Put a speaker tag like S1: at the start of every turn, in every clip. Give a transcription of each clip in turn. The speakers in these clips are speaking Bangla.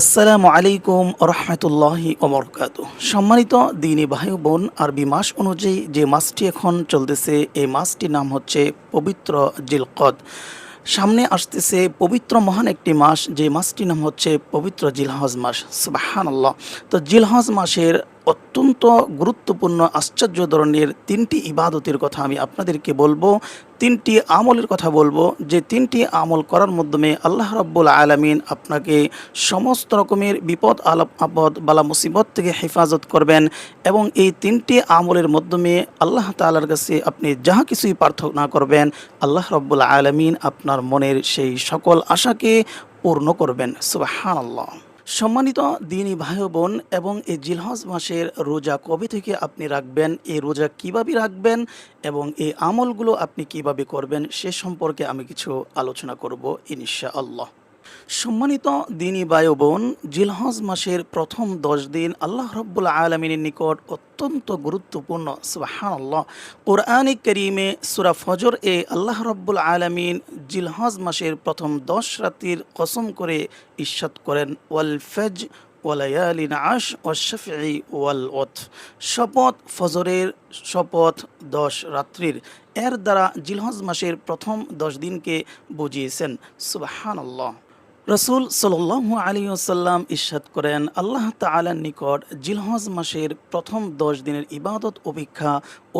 S1: আসসালামু আলাইকুম রহমতুল্লাহি অবরকাত সম্মানিত দিনী ভাই বোন আরবি মাস অনুযায়ী যে মাসটি এখন চলতেছে, এই মাসটির নাম হচ্ছে পবিত্র জিলকদ। সামনে আসতেছে পবিত্র মহান একটি মাস, যে মাসটির নাম হচ্ছে পবিত্র জিলহজ মাস। সুবাহান আল্লাহ তো জিলহজ মাসের অত্যন্ত গুরুত্বপূর্ণ, আশ্চর্য ধরনের তিনটি ইবাদতের কথা আমি আপনাদেরকে বলব, তিনটি আমলের কথা বলব। যে তিনটি আমল করার মাধ্যমে আল্লাহ রাব্বুল আলামিন আপনাকে সমস্ত রকমের বিপদ, আলাপ, আপদ, বালা, মুসিবত থেকে হেফাজত করবেন এবং এই তিনটি আমলের মাধ্যমে আল্লাহ তাআলার কাছে আপনি যাহা কিছুই প্রার্থনা করবেন, আল্লাহ রাব্বুল আলামিন আপনার মনের সেই সকল আশাকে পূর্ণ করবেন। সুবহানাল্লাহ। সম্মানিত দিনী ভাই বোন এবং এই জিলহজ মাসের রোজা কবে থেকে আপনি রাখবেন, এই রোজা কীভাবে রাখবেন এবং এই আমলগুলো আপনি কীভাবে করবেন সে সম্পর্কে আমি কিছু আলোচনা করব ইনশা আল্লাহ সম্মানিত দিনী বায়ু বোন, জিলহজ মাসের প্রথম দশ দিন আল্লাহ রব্বুল আলমিনের নিকট অত্যন্ত গুরুত্বপূর্ণ সুবাহান্লাহ কোরআনে করিমে সুরা ফজর এ আল্লাহ রব্বুল আলমিন জিলহজ মাসের প্রথম দশ রাতির কসম করে ইস্বাত করেন, ওয়াল ফেজ ওয়ালায়ালিন আশ ও শফি ওয়াল ওথ শপথ ফজরের শপথ দশ রাত্রির, এর দ্বারা জিলহজ মাসের প্রথম দশ দিনকে বুঝিয়েছেন সুবাহান আল্লাহ রসুল সাল্লাহ আলী আসাল্লাম ইস্বাদ করেন, আল্লাহ তালার নিকট জিলহজ মাসের প্রথম দশ দিনের ইবাদত অপেক্ষা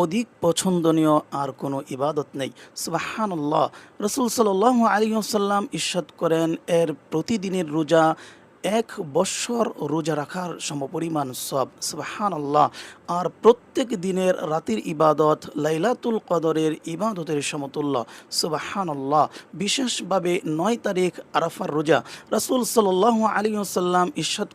S1: অধিক পছন্দনীয় আর কোনো ইবাদত নেই। সুবাহান্লাহ রসুল সাল্লাহ আলী আসাল্লাম ইস্বাদ করেন, এর প্রতিদিনের রোজা এক বৎসর রোজা রাখার সমপরিমাণ সব সুবাহান আল্লাহ আর প্রত্যেক দিনের রাতের ইবাদত লাইলাতুল কদরের ইবাদতের সমতুল্য সুবাহান আল্লাহ বিশেষভাবে নয় তারিখ আরাফার রোজা। রাসুল সাল্লাহ আলী সাল্লাম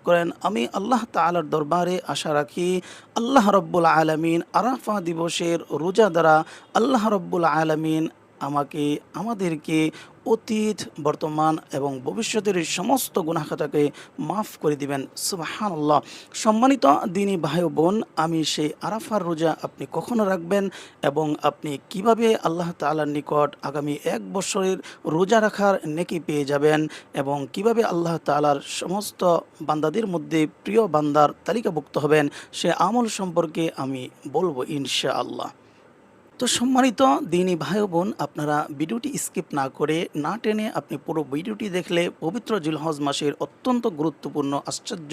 S1: করেন, আমি আল্লাহ তালার দরবারে আশা রাখি, আল্লাহ রব্বুল আলমিন আরাফা দিবসের রোজা দ্বারা আল্লাহ রব্বুল আলমিন আমাকে, আমাদেরকে অতীত, বর্তমান এবং ভবিষ্যতের সমস্ত গুণাখাতাকে মাফ করে দিবেন। সুবাহান্লাহ সম্মানিত দিনী ভাই বোন আমি সেই আরাফার রোজা আপনি কখনো রাখবেন এবং আপনি কীভাবে আল্লাহ তালার নিকট আগামী এক বছরের রোজা রাখার নেকি পেয়ে যাবেন এবং কীভাবে আল্লাহ তালার সমস্ত বান্দাদের মধ্যে প্রিয় বান্দার তালিকাভুক্ত হবেন, সে আমল সম্পর্কে আমি বলব ইনশা আল্লাহ তো সম্মানিত দিনী ভাই বোন, আপনারা ভিডিওটি স্কিপ না করে না টেনে আপনি পুরো ভিডিওটি দেখলে পবিত্র জিলহজ মাসের অত্যন্ত গুরুত্বপূর্ণ আশ্চর্য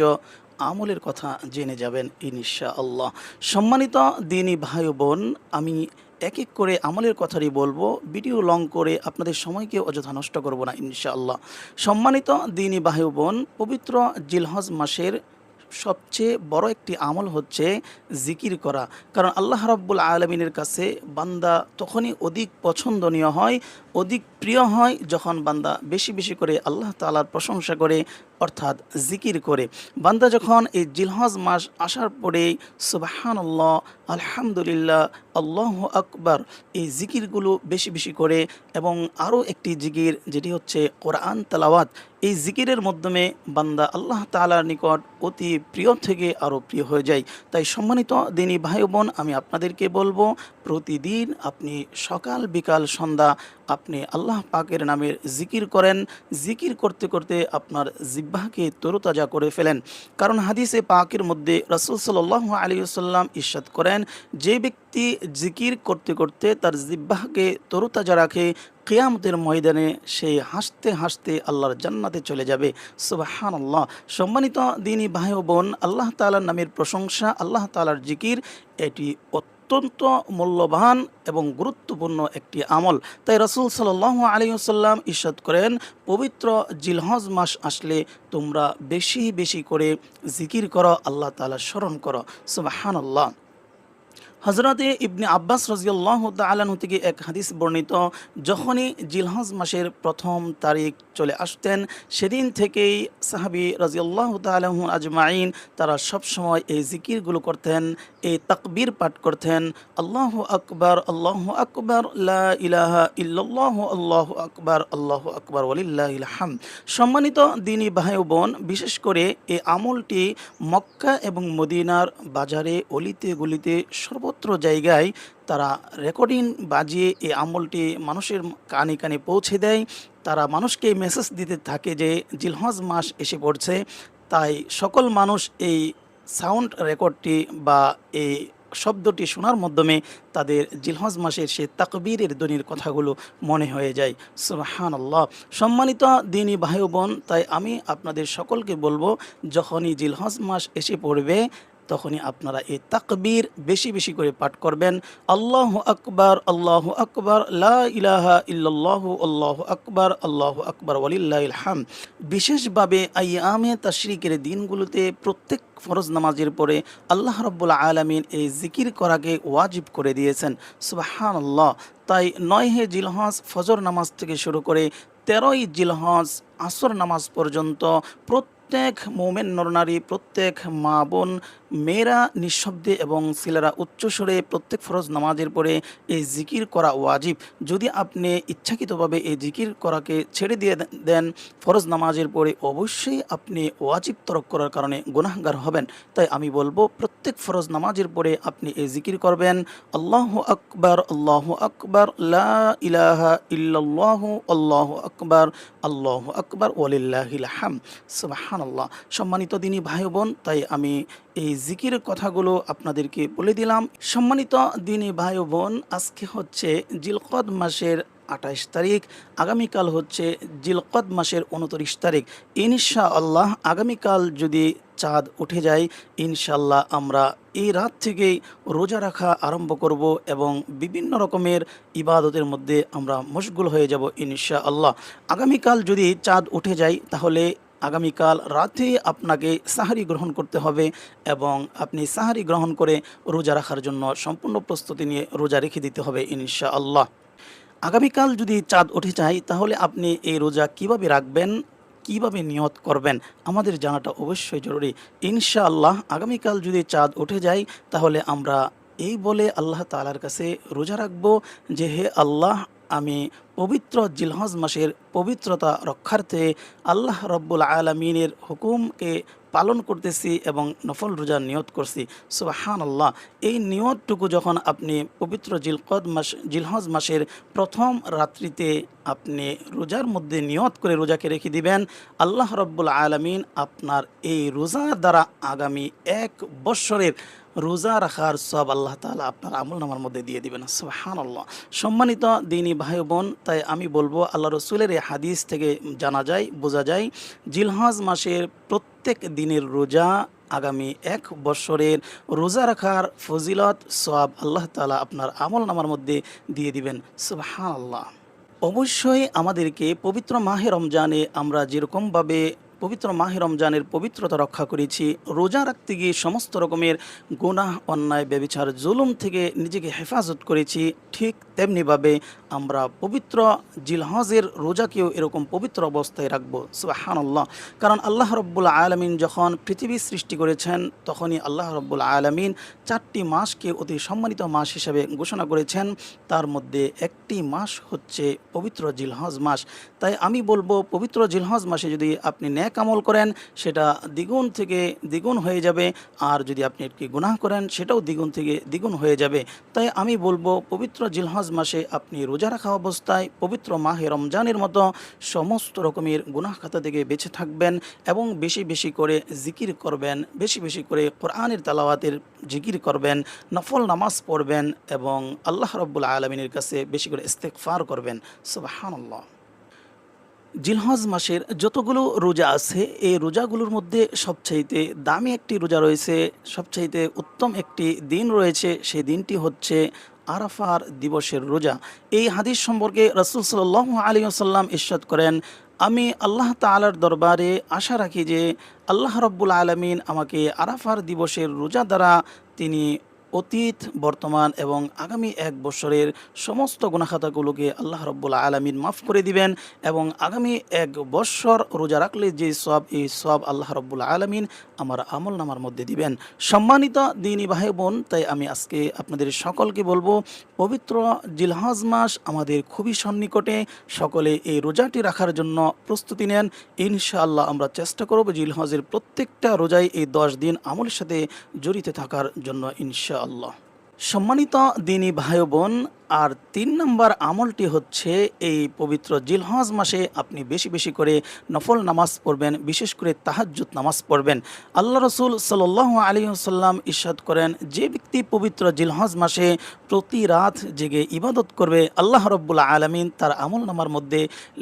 S1: আমলের কথা জেনে যাবেন ইনশা আল্লাহ সম্মানিত দিনী ভাই বোন, আমি এক এক করে আমলের কথারই বলব, ভিডিও লং করে আপনাদের সময়কে অযথা নষ্ট করব না ইনশাআল্লাহ। সম্মানিত দিনী ভাই বোন, পবিত্র জিলহজ মাসের সবচেয়ে বড় একটি আমল হচ্ছে জিকির করা। কারণ আল্লাহ রাব্বুল আলমিনের কাছে বান্দা তখনই অধিক পছন্দনীয় হয়, অধিক প্রিয় হয় যখন বান্দা বেশি বেশি করে আল্লাহ তালার প্রশংসা করে, অর্থাৎ জিকির করে। বান্দা যখন এই জিলহজ মাস আসার পরে সুবাহান আল্লাহ আলহামদুলিল্লাহ, আল্লাহ আকবার, এই জিকিরগুলো বেশি বেশি করে এবং আরও একটি জিকির যেটি হচ্ছে কোরআন তালাওয়াত এই জিকিরের মাধ্যমে বান্দা আল্লাহ তালার নিকট অতি প্রিয় থেকে আরও প্রিয় হয়ে যায়। তাই সম্মানিত দিনী ভাই বোন, আমি আপনাদেরকে বলব প্রতিদিন আপনি সকাল বিকাল সন্ধ্যা আপনি আল্লাহ পাকের নামের জিকির করেন। জিকির করতে করতে আপনার জিব্বাহকে তরুতাজা করে ফেলেন। কারণ হাদিসে পাকের মধ্যে রসুল সাল্লাহ আলী সাল্লাম ইস্বাদ করেন, যে ব্যক্তি জিকির করতে করতে তার জিব্বাহকে তরুতাজা রাখে, কেয়ামতের ময়দানে সে হাসতে হাসতে আল্লাহর জান্নাতে চলে যাবে। সুবাহান আল্লাহ সম্মানিত দিনী ভাই বোন, আল্লাহ তালার নামের প্রশংসা, আল্লাহ তালার জিকির, এটি অত্যন্ত মূল্যবান এবং গুরুত্বপূর্ণ একটি আমল। তাই রসুল সাল আলী সাল্লাম ইস্বাদ করেন, পবিত্র জিলহজ মাস আসলে তোমরা বেশি বেশি করে জিকির করো, আল্লাহ তালা স্মরণ করো। সুবাহান আল্লাহ হজরতে ইবনে আব্বাস রাজিয়াল্লাহ তালাহ থেকে এক হাদিস বর্ণিত, যখনই জিলহজ মাসের প্রথম তারিখ চলে আসতেন, সেদিন থেকেই সাহাবি রাজিয়াল্লাহ তালাহ আজমাইন, তারা সবসময় এই জিকিরগুলো করতেন, এই তাকবীর পাঠ করতেন, আল্লাহ আকবর আল্লাহ আকবর ইলাহা ইল্লাল্লাহ, আল্লাহ আকবর আল্লাহ আকবর ওলিল্লাহাম সম্মানিত দিনী ভাই বোন, বিশেষ করে এই আমলটি মক্কা এবং মদিনার বাজারে অলিতে গলিতে সর্বত্র জায়গায় তারা রেকর্ডিং বাজিয়ে এই আমলটি মানুষের কানে কানে পৌঁছে দেয়। তারা মানুষকে মেসেজ দিতে থাকে যে জিলহজ মাস এসে পড়ছে। তাই সকল মানুষ এই সাউন্ড রেকর্ডটি বা এই শব্দটি শোনার মাধ্যমে তাদের জিলহজ মাসের সে তাকবীরের ধ্বনির কথাগুলো মনে হয়ে যায়। সুবাহান আল্লাহ সম্মানিত দিনই ভাই বোন, তাই আমি আপনাদের সকলকে বলব, যখনই জিলহজ মাস এসে পড়বে তখনই আপনারা এই তাকবীর বেশি বেশি করে পাঠ করবেন। আল্লাহ আকবার আল্লাহ আকবার, লা ইল্লাল্লাহ, আল্লাহ আকবার আল্লাহ আকবার, ওয়ালিল্লাহিল বিশেষভাবে আইয়ামে তাশরিকের দিনগুলোতে প্রত্যেক ফরজ নামাজের পরে আল্লাহ রব্বুল আলমিন এই জিকির করাকে ওয়াজিব করে দিয়েছেন। সুবাহান আল্লাহ তাই নয় হে জিলহজ ফজর নামাজ থেকে শুরু করে তেরোই জিলহজ আসর নামাজ পর্যন্ত প্রত্যেক মোমেন নরনারী, প্রত্যেক মা বোন, মেয়েরা নিঃশব্দে এবং ছেলেরা উচ্চস্বরে প্রত্যেক ফরজ নামাজের পরে এই জিকির করা ওয়াজিব। যদি আপনি ইচ্ছাকৃতভাবে এই জিকির করাকে ছেড়ে দিয়ে দেন, ফরজ নামাজের পরে অবশ্যই আপনি ওয়াজিব তরক করার কারণে গুনাহগার হবেন। তাই আমি বলব, প্রত্যেক ফরজ নামাজের পরে আপনি এই জিকির করবেন, আল্লাহ আকবার আল্লাহ আকবার ইলাহা ইল্লাল্লাহ, আল্লাহ আকবার আল্লাহ আকবার, ওয়ালিল্লাহিল হাম সুবহানাল্লাহ। সম্মানিত দিনী ভাই বোন তাই আমি এই জিকির কথাগুলো আপনাদেরকে বলে দিলাম। সম্মানিত দিনী ভাই বোন আজকে হচ্ছে জিলকদ মাসের আঠাইশ তারিখ, আগামীকাল হচ্ছে জিলকদ মাসের উনত্রিশ তারিখ। ইনশা আল্লাহ আগামীকাল যদি চাঁদ উঠে যায় ইনশাল্লাহ আমরা এই রাত থেকেই রোজা রাখা আরম্ভ করব এবং বিভিন্ন রকমের ইবাদতের মধ্যে আমরা মশগুল হয়ে যাব ইনশা আল্লাহ আগামীকাল যদি চাঁদ উঠে যায়, তাহলে আগামীকাল রাতে আপনাকে সাহারি গ্রহণ করতে হবে এবং আপনি সাহারি গ্রহণ করে রোজা রাখার জন্য সম্পূর্ণ প্রস্তুতি নিয়ে রোজা রেখে দিতে হবে ইনশা আল্লাহ আগামীকাল যদি চাঁদ উঠে যায় তাহলে আপনি এই রোজা কীভাবে রাখবেন, কীভাবে নিয়ত করবেন, আমাদের জানাটা অবশ্যই জরুরি। ইনশাআল্লাহ, আগামীকাল যদি চাঁদ উঠে যায়, তাহলে আমরা এই বলে আল্লাহ তালার কাছে রোজা রাখব যে, হে আল্লাহ আমি পবিত্র জিলহজ মাসের পবিত্রতা রক্ষার্থে আল্লাহ রব্বুল আলমিনের হুকুমকে পালন করতেছি এবং নফল রোজা নিয়ত করছি। সুবাহান আল্লাহ এই নিয়তটুকু যখন আপনি পবিত্র জিলকদ মাস, জিলহজ মাসের প্রথম রাত্রিতে আপনি রোজার মধ্যে নিয়ত করে রোজাকে রেখে দিবেন, আল্লাহ রব্বুল আলমিন আপনার এই রোজার দ্বারা আগামী এক বৎসরের রোজা রাখার সব আল্লাহ তালা আপনার আমল নামার মধ্যে দিয়ে দিবেন। সুহান আল্লাহ সম্মানিত দিনী ভাই বোন, তাই আমি বলব, আল্লাহ রসুলের এই হাদিস থেকে জানা যায়, বোঝা যায়, জিলহজ মাসের প্রত্যেক দিনের রোজা আগামী এক বৎসরের রোজা রাখার ফজিলত সব আল্লাহ তালা আপনার আমল নামার মধ্যে দিয়ে দিবেন। সুবাহান আল্লাহ অবশ্যই আমাদেরকে পবিত্র মাহে রমজানে আমরা যেরকমভাবে পবিত্র মাহে রমজানের পবিত্রতা রক্ষা করেছি। রোজা রাখতে গিয়ে সমস্ত রকমের গুনাহ, অন্যায়, ব্যবিচার, জুলুম থেকে নিজেকে হেফাজত করেছি। ঠিক তেমনিভাবে আমরা পবিত্র জিলহজের রোজাকেও এরকম পবিত্র অবস্থায় রাখব। সুবাহান্লাহ কারণ আল্লাহ রব্বুল আলমিন যখন পৃথিবী সৃষ্টি করেছেন, তখনই আল্লাহ রব্বুল আলমিন চারটি মাসকে অতি সম্মানিত মাস হিসেবে ঘোষণা করেছেন। তার মধ্যে একটি মাস হচ্ছে পবিত্র জিলহজ মাস। তাই আমি বলব, পবিত্র জিলহজ মাসে যদি আপনি ন্যাক আমল করেন, সেটা দ্বিগুণ থেকে দ্বিগুণ হয়ে যাবে। আর যদি আপনি একটি গুনাহ করেন, সেটাও দ্বিগুণ থেকে দ্বিগুণ হয়ে যাবে। তাই আমি বলব, পবিত্র জিলহজ মাসে আপনি রোজা রাখা অবস্থায়, পবিত্র মাহে রমজানের মতো সমস্ত রকমের গুনাহ খাতা থেকে বেঁচে থাকবেন এবং বেশি বেশি করে জিকির করবেন, বেশি বেশি করে কোরআনের তালাওয়াতের জিকির করবেন, নফল নামাজ পড়বেন এবং আল্লাহ রব্বুল আলমিনের কাছে বেশি করে ইস্তেকফার করবেন। সুবাহান্লাহ জিলহজ মাসের যতগুলো রোজা আছে, এই রোজাগুলোর মধ্যে সবচাইতে দামি একটি রোজা রয়েছে, সবচাইতে উত্তম একটি দিন রয়েছে, সেই দিনটি হচ্ছে আরাফার দিবসের রোজা। এই হাদিস সম্পর্কে রসুল সাল্লাহ আলী আসাল্লাম ইস্বাদ করেন, আমি আল্লাহ তালার দরবারে আশা রাখি যে আল্লাহ রব্বুল আলমিন আমাকে আরাফার দিবসের রোজা দ্বারা তিনি অতীত, বর্তমান এবং আগামী এক বছরের সমস্ত গুণাখাতাগুলোকে আল্লাহ রব্বুল আলমিন মাফ করে দিবেন এবং আগামী এক বৎসর রোজা রাখলে যে সব এই সব আল্লাহ রব্বুল আলমিন আমার আমল নামার মধ্যে দিবেন। সম্মানিত দিনী ভাই বোন তাই আমি আজকে আপনাদের সকলকে বলব, পবিত্র জিলহজ মাস আমাদের খুবই সন্নিকটে, সকলে এই রোজাটি রাখার জন্য প্রস্তুতি নেন। ইনশাআল্লাহ আমরা চেষ্টা করব জিলহজের প্রত্যেকটা রোজাই এই দশ দিন আমলের সাথে জড়িত থাকার জন্য ইনশা আল্লাহ সম্মানিত দিনী ভাই বোন আর তিন নম্বর আমলটি হচ্ছে এই পবিত্র জিলহজ মাসে আপনি বেশি বেশি করে নফল নামাজ পড়বেন, বিশেষ করে তাহাজ্জুদ নামাজ পড়বেন। আল্লাহ রসুল সাল্লাহ আলী সাল্লাম ইরশাদ করেন, যে ব্যক্তি পবিত্র জিলহজ মাসে প্রতি রাত জেগে ইবাদত করবে, আল্লাহ রব্বুল আলমিন তার আমল নামার মধ্যে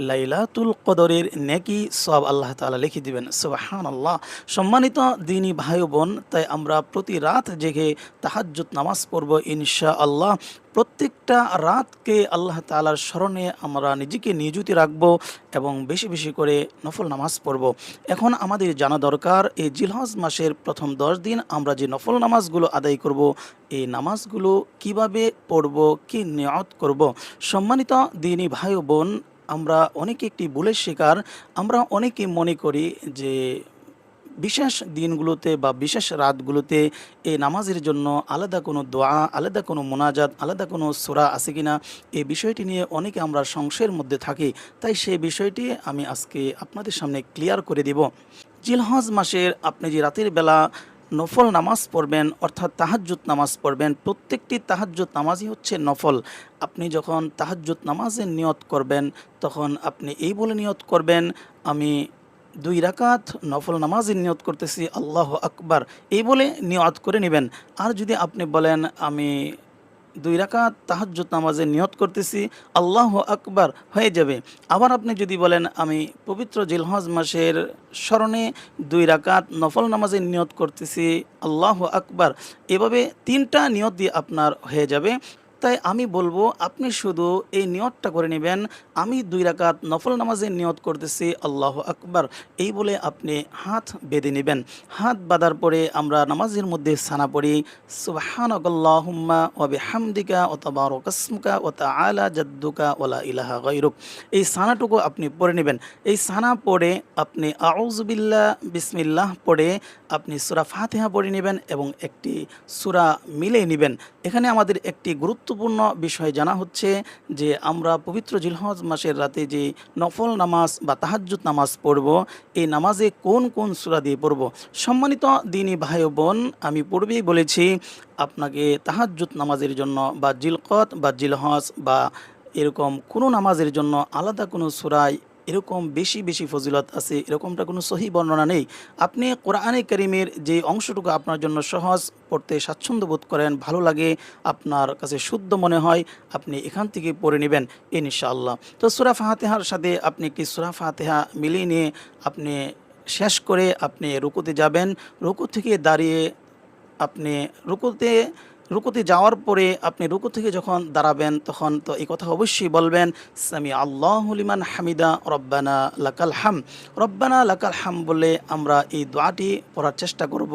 S1: লাইলাতুল কদরের নেকি সব আল্লাহ তালা লিখে দিবেন। সুবাহান আল্লাহ সম্মানিত দিনী ভাই বোন তাই আমরা প্রতি রাত জেগে তাহাজ্জুদ নামাজ পড়ব ইনশা আল্লাহ প্রত্যেকটা রাতকে আল্লাহ তালার স্মরণে আমরা নিজেকে নিয়োজিত রাখব এবং বেশি বেশি করে নফল নামাজ পড়ব। এখন আমাদের জানা দরকার, এই জিলহজ মাসের প্রথম দশ দিন আমরা যে নফল নামাজগুলো আদায় করব, এই নামাজগুলো কীভাবে পড়ব, কি নিয়ত করব? সম্মানিত দিনী ভাই বোন, আমরা অনেকে একটি ভুলের শিকার, আমরা অনেকে মনে করি যে বিশেষ দিনগুলোতে বা বিশেষ রাতগুলোতে এই নামাজের জন্য আলাদা কোনো দোয়া, আলাদা কোনো মোনাজাত, আলাদা কোনো সোরা আছে কিনা এই বিষয়টি নিয়ে অনেকে আমরা সংশয়ের মধ্যে থাকি। তাই সেই বিষয়টি আমি আজকে আপনাদের সামনে ক্লিয়ার করে দেব। জিলহজ মাসের আপনি যে রাতের বেলা নফল নামাজ পড়বেন, অর্থাৎ তাহাজ্জুদ নামাজ পড়বেন, প্রত্যেকটি তাহাজ্জুদ নামাজই হচ্ছে নফল। আপনি যখন তাহাজ্জুদ নামাজের নিয়ত করবেন, তখন আপনি এই বলে নিয়ত করবেন, আমি দুই রাকাত নফল নামাজের নিয়ত করতেছি, আল্লাহ আকবার। এই বলে নিয়ত করে নেবেন। আর যদি আপনি বলেন, আমি দুই রাকাত তাহাজ্জুদ নামাজে নিয়ত করতেছি, আল্লাহ আকবার হয়ে যাবে। আবার আপনি যদি বলেন, আমি পবিত্র জিলহজ মাসের স্মরণে দুই রাকাত নফল নামাজের নিয়ত করতেছি, আল্লাহ আকবার এভাবে তিনটা নিয়ত দিয়ে আপনার হয়ে যাবে। তাই আমি বলব, আপনি শুধু এই নিয়তটা করে নেবেন। আমি দুই রাকাত নফল নামাজের নিয়ত করতেছি, আল্লাহ আকবার। এই বলে আপনি হাত বেঁধে নেবেন। হাত বাঁধার পরে আমরা নামাজের মধ্যে সানা পড়ি, সুবাহানকাল্লাহুম্মা ওবে হামদিকা তবারকাসমকা ও আলা জাদ্দুকা ওলা ইলাহা গৈরুক এই সানাটুকু আপনি পড়ে নেবেন। এই সানা পড়ে আপনি আউজবিল্লা বিসমিল্লাহ পড়ে আপনি সুরা ফাতেহা পড়ে নেবেন এবং একটি সুরা মিলে নেবেন। এখানে আমাদের একটি গুরুত্বপূর্ণ বিষয় জানা হচ্ছে যে আমরা পবিত্র জিলহজ মাসের রাতে যে নফল নামাজ বা তাহাজ্জুদ নামাজ পড়ব, এই নামাজে কোন কোন সুরা দিয়ে পড়ব? সম্মানিত দিনই ভাই বোন, আমি পূর্বেই বলেছি আপনাকে তাহাজ্জুদ নামাজের জন্য বা জিলকত বা জিলহজ বা এরকম কোনো নামাজের জন্য আলাদা কোনো সুরায় এরকম বেশি বেশি ফজিলত আছে, এরকমটা কোনো সহি বর্ণনা নেই। আপনি কোরআনে করিমের যে অংশটুকু আপনার জন্য সহজ, পড়তে স্বাচ্ছন্দ্য বোধ করেন, ভালো লাগে, আপনার কাছে শুদ্ধ মনে হয়, আপনি এখান থেকে পড়ে নেবেন ইনশাআল্লাহ। তো সুরা ফাতেহার সাথে আপনি একটি সুরা ফাতেহা মিলিয়ে নিয়ে আপনি শেষ করে আপনি রুকুতে যাবেন? রুকু থেকে দাঁড়িয়ে আপনি রুকুতে রুকুতে যাওয়ার পরে আপনি রুকু থেকে যখন দাঁড়াবেন, তখন তো এই কথা অবশ্যই বলবেন, সামি আল্লাহলিমান হামিদা, রব্বানা লাকাল হাম। রব্বানা লাকাল হাম বলে আমরা এই দোয়াটি পড়ার চেষ্টা করব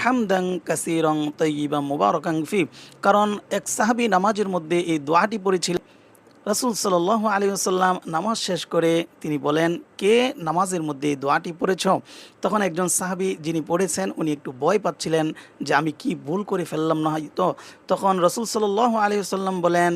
S1: হামদাং কাসিরং তৈবা মুবারকাং ফি। কারণ এক সাহাবি নামাজের মধ্যে এই দোয়াটি পড়েছিলেন রাসুল সাল্লাহ আলী নামাজ শেষ করে তিনি বলেন, কে নামাজের মধ্যে দোয়াটি পড়েছ? তখন একজন সাহাবি যিনি পড়েছেন, উনি একটু ভয় পাচ্ছিলেন যে আমি কি ভুল করে ফেললাম না হয়তো। তখন রসুল সাল্লাহ আলী বলেন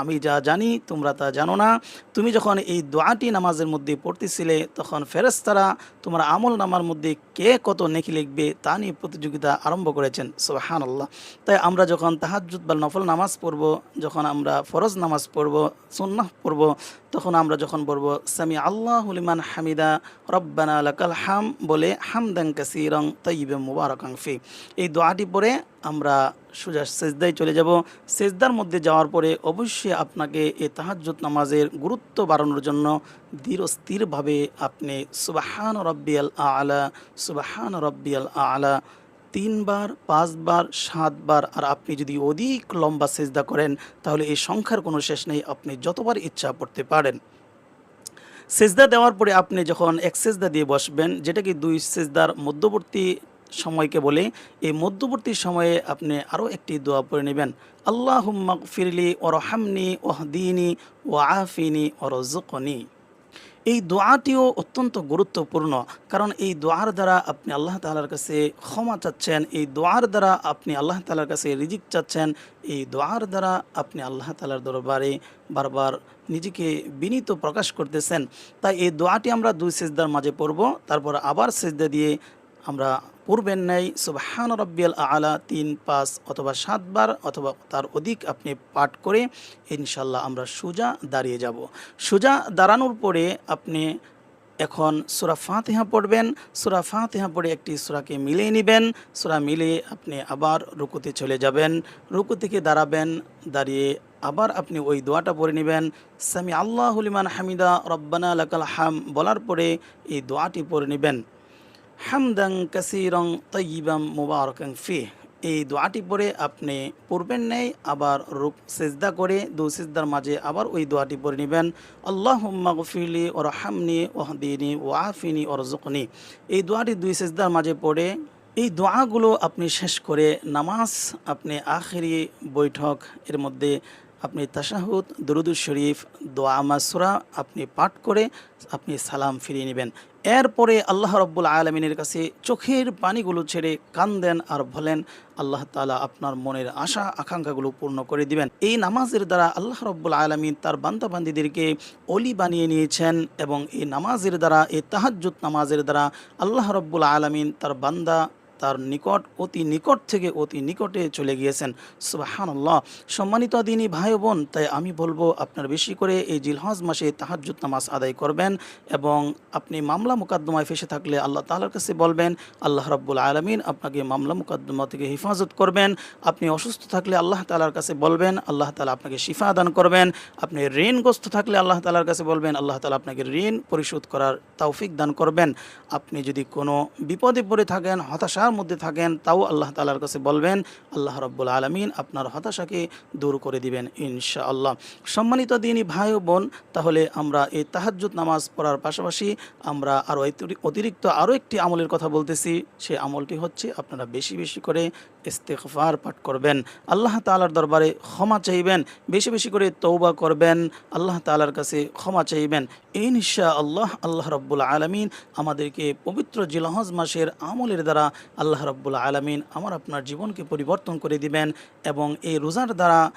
S1: আমি যা জানি, তোমরা তা জানো না। তুমি যখন এই দোয়াটি নামাজের মধ্যে পড়তেছিলে, তখন ফেরেস্তারা তোমার আমল নামার মধ্যে কে কত নেকি লিখবে তা নিয়ে প্রতিযোগিতা আরম্ভ করেছেন। সোহান আল্লাহ তাই আমরা যখন তাহাজুদ বা নফল নামাজ পড়ব, যখন আমরা ফরজ নামাজ পড়ব, সুন্নাহ পড়ব, তখন আমরা যখন পড়ব সামি আল্লাহ হুলিমান হামিদা, রব্বানা লাকাল হাম বলে হামদাং কাসিরং তৈবে মুবারকাং ফি এই দোয়াটি পরে আমরা সোজা সেজদায় চলে যাব। সেজদার মধ্যে যাওয়ার পরে অবশ্যই আপনাকে এ তাহাজ্জুদ নামাজের গুরুত্ব বাড়ানোর জন্য ধীর স্থিরভাবে আপনি সুবাহান রব্বিয়াল আলা, সুবাহান রব্বিয়াল আলা তিনবার, পাঁচবার, সাতবার আর আপনি যদি অধিক লম্বা সেজদা করেন তাহলে এই সংখ্যার কোনো শেষ নেই, আপনি যতবার ইচ্ছা পড়তে পারেন। সেজদা দেওয়ার পরে আপনি যখন এক সেজদা দিয়ে বসবেন যেটা কি দুই সেজদার মধ্যবর্তী সময়কে বলে, এই মধ্যবর্তী সময়ে আপনি আরও একটি দোয়া পড়ে নেবেন। আল্লাহ ফিরলি ও রহামনি ওহদিনী ও আফিনি ও রজকনি এই দোয়াটিও অত্যন্ত গুরুত্বপূর্ণ, কারণ এই দোয়ার দ্বারা আপনি আল্লাহ তালার কাছে ক্ষমা চাচ্ছেন, এই দোয়ার দ্বারা আপনি আল্লাহ তালার কাছে রিজিক চাচ্ছেন, এই দোয়ার দ্বারা আপনি আল্লাহ তালার দরবারে বারবার নিজেকে বিনীত প্রকাশ করতেছেন। তাই এই দোয়াটি আমরা দুই সেজদার মাঝে পড়ব, তারপর আবার সেজদা দিয়ে আমরা পূর্বের ন্যায় সুবহান রব্বিয়াল আলা, তিন, পাঁচ অথবা সাতবার অথবা তার অধিক আপনি পাঠ করে ইনশাল্লাহ আমরা সোজা দাঁড়িয়ে যাব। সোজা দাঁড়ানোর পরে আপনি এখন সুরা ফাতিহা পড়বেন। সুরা ফাতিহা পড়ে একটি সুরাকে মিলিয়ে নেবেন। সুরা মিলিয়ে আপনি আবার রুকুতে চলে যাবেন। রুকু থেকে দাঁড়াবেন, দাঁড়িয়ে আবার আপনি ওই দোয়াটা পড়ে নেবেন। সামি আল্লাহ হুলিমান হামিদা, রব্বানা লাকাল হাম বলার পরে এই দোয়াটি পড়ে নেবেন। হামদাং কাসিরং তৈবাম মুবারকাং ফি এই দোয়াটি পরে আপনি পড়বেন নেই, আবার রূপ সেজদা করে দু সেজদার মাঝে আবার ওই দোয়াটি পড়ে নেবেন। আল্লাহ গফিলি ওর হামনি ওহদিনী ও আফিনি ওর জুকনি এই দোয়াটি দুই সেজদার মাঝে পড়ে, এই দোয়াগুলো আপনি শেষ করে নামাজ আপনি আখেরি বৈঠক, এর মধ্যে আপনি তাশাহুদ দরুদুল শরীফ, দোয়া মাসুরা আপনি পাঠ করে আপনি সালাম ফিরিয়ে নেবেন। এরপরে আল্লাহ রব্বুল আলমিনের কাছে চোখের পানিগুলো ছেড়ে কান দেন আর বলেন, আল্লাহ তালা আপনার মনের আশা, আকাঙ্ক্ষাগুলো পূর্ণ করে দিবেন। এই নামাজের দ্বারা আল্লাহ রব্বুল আলমিন তার বান্দাবান্দিদেরকে অলি বানিয়ে নিয়েছেন এবং এই নামাজের দ্বারা, এই তাহাজ্জুত নামাজের দ্বারা আল্লাহ রব্বুল আলমিন তার বান্দা তার নিকট, অতি নিকট থেকে অতি নিকটে চলে গিয়েছেন। সুবাহান্লাহ সম্মানিত দিনই ভাই বোন, তাই আমি বলব আপনার বেশি করে এই জিলহজ মাসে তাহাজ্জুদ নামাজ আদায় করবেন এবং আপনি মামলা মোকদ্দমায় ফেসে থাকলে আল্লাহ তালার কাছে বলবেন, আল্লাহ রাব্বুল আলমিন আপনাকে মামলা মোকদ্দমা থেকে হেফাজত করবেন। আপনি অসুস্থ থাকলে আল্লাহ তালার কাছে বলবেন, আল্লাহ তালা আপনাকে শিফা দান করবেন। আপনি ঋণগ্রস্ত থাকলে আল্লাহ তালার কাছে বলবেন, আল্লাহ তালা আপনাকে ঋণ পরিশোধ করার তৌফিক দান করবেন। আপনি যদি কোনো বিপদে পড়ে থাকেন হতাশার মধ্যে থাকেন, তাও আল্লাহ তালার কাছে বলবেন, আল্লাহ রব্বুল আলমিন আপনার হতাশাকে দূর করে দিবেন ইনশা আল্লাহ সম্মানিত দিনই ভাই বোন, তাহলে আমরা এই তাহাজুদ নামাজ পড়ার পাশাপাশি আমরা আরও অতিরিক্ত আরও একটি আমলের কথা বলতেছি। সে আমলটি হচ্ছে আপনারা বেশি বেশি করে ইস্তেকফার পাঠ করবেন। আল্লাহ তালার দরবারে ক্ষমা চাইবেন, বেশি বেশি করে তৌবা করবেন। আল্লাহ তালার কাছে ক্ষমা চাইবেন। এই ইনশা আল্লাহ আল্লাহ রব্বুল আলমিন আমাদেরকে পবিত্র জিলহজ মাসের আমলের দ্বারা আল্লাহ রব্বুল আলমিন আমার আপনার জীবনকে পরিবর্তন করে দিবেন এবং এই রোজার দ্বারা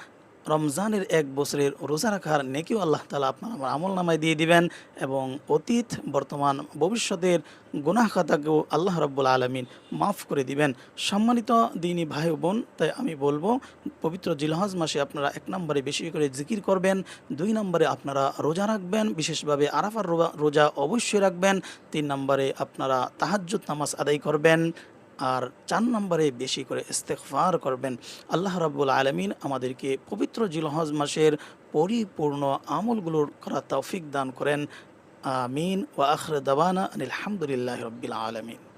S1: রমজানের এক বছরের রোজা রাখার নেকিও আল্লাহ তালা আপনার আমার আমল নামায় দিয়ে দিবেন এবং অতীত, বর্তমান, ভবিষ্যতের গুনাহ খাতাকেও আল্লাহ রব্বুল আলমিন মাফ করে দিবেন। সম্মানিত দিনী ভাই বোন, তাই আমি বলব, পবিত্র জিলহজ মাসে আপনারা এক নম্বরে বেশি করে জিকির করবেন, দুই নম্বরে আপনারা রোজা রাখবেন, বিশেষভাবে আরাফার রোজা অবশ্যই রাখবেন, তিন নম্বরে আপনারা তাহাজ্জুদ নামাজ আদায় করবেন আর চার নম্বরে বেশি করে ইস্তেকফার করবেন। আল্লাহ রাব্বুল আলমিন আমাদেরকে পবিত্র জিলহজ মাসের পরিপূর্ণ আমলগুলোর করা তৌফিক দান করেন। আমিন। ও আখর দাবানা আলহামদুলিল্লাহ রব্বিল আলমিন।